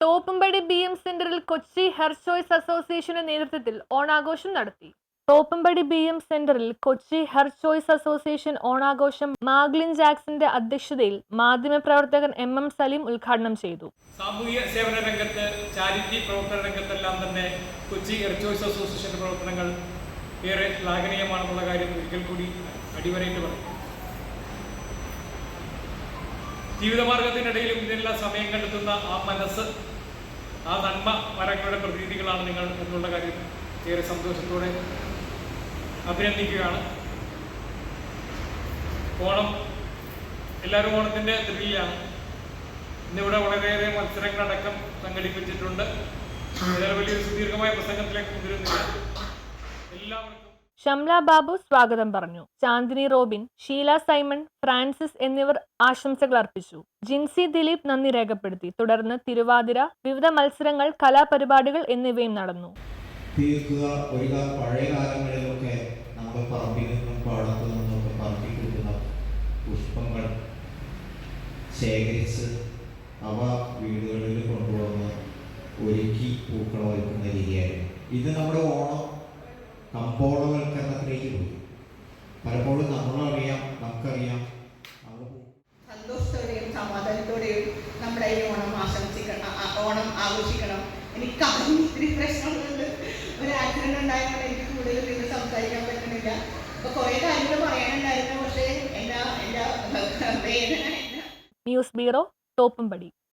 Thoppumpady B M സെന്ററിൽ കൊച്ചി ഹെർചോയ്സ് അസോസിയേഷന്റെ നേതൃത്വത്തിൽ ഓണാഘോഷം നടത്തി. തോപ്പുംപടി ബി എം സെന്ററിൽ കൊച്ചി ഹെർചോയ്സ് അസോസിയേഷൻ ഓണാഘോഷം മാഗ്ലിൻ ജാക്സന്റെ അധ്യക്ഷതയിൽ മാധ്യമപ്രവർത്തകൻ എം എം സലീം ഉദ്ഘാടനം ചെയ്തു. സാമൂഹ്യ സേവന രംഗത്ത് ചാരിറ്റി പ്രവർത്തന രംഗത്തെല്ലാം തന്നെ കൊച്ചി ഹെർചോയ്സ് അസോസിയേഷന്റെ പ്രവർത്തനങ്ങൾ ഏറെ ശ്ലാഘനീയമാണെന്നുള്ള കാര്യം ഒരിക്കൽ കൂടി അടിവരയിട്ട് പറഞ്ഞു ജീവിതമാർഗത്തിനിടയിലും ഇതിനെല്ലാം സമയം കണ്ടെത്തുന്ന ആ മനസ്സ് ആ നന്മ മരങ്ങളുടെ പ്രതീതികളാണ് നിങ്ങൾ എന്നുള്ള കാര്യം ഏറെ സന്തോഷത്തോടെ അഭിനന്ദിക്കുകയാണ്. ഓണം എല്ലാവരും ഓണത്തിന്റെ ത്രില്ലാണ് ഇന്നിവിടെ വളരെയേറെ മത്സരങ്ങളടക്കം സംഘടിപ്പിച്ചിട്ടുണ്ട്. ഏതായാലും വലിയൊരു സുദീർഘമായ പ്രസംഗത്തിലേക്ക് മുതിരുന്നില്ല. എല്ലാവർക്കും ഷംല ബാബു സ്വാഗതം പറഞ്ഞു. Chandini Robin Sheela Simon Francis എന്നിവർ ആശംസകൾ അർപ്പിച്ചു. ജിൻസി ദിലീപ് നന്ദി രേഖപ്പെടുത്തി. തുടർന്ന് തിരുവാതിര വിവിധ മത്സരങ്ങൾ കലാപരിപാടികൾ എന്നിവയും നടന്നു. തീർക്കുക ഒരു പഴയ കാലങ്ങളിലൊക്കെ നമ്മൾ പറമ്പിൽ നിന്നും പാടത്തു നിന്നൊക്കെ പറമ്പി കിട്ടുന്ന പുഷ്പങ്ങൾ ശേഖരിച്ച് അവ വീടുകളിൽ കൊണ്ടുവന്ന് ഒരുക്കി പൂക്കളം ഒരുക്കുന്ന രീതിയായിരുന്നു. ഇത് നമ്മുടെ ഓണം കമ്പോളവൽക്കരണത്തിലേക്ക് പോയി. പലപ്പോഴും നമ്മളറിയാം നമുക്കറിയാം. സന്തോഷത്തോടെയും സമാധാനത്തോടെയും നമ്മുടെ ഈ ഓണം ആശംസിക്കണം ഓണം ആഘോഷിക്കണം. എനിക്ക് ഒത്തിരി പ്രശ്നങ്ങളുണ്ട്. ഒരു ആക്സിഡന്റ് ഉണ്ടായതുകൊണ്ട് എനിക്ക് കൂടുതൽ പിന്നെ സംസാരിക്കാൻ പറ്റുന്നില്ല. അപ്പൊ കുറെ കാര്യങ്ങൾ പറയാനുണ്ടായിരുന്നു പക്ഷേ എല്ലാ എല്ലാ വേദന ന്യൂസ് ബ്യൂറോ തോപ്പുംപടി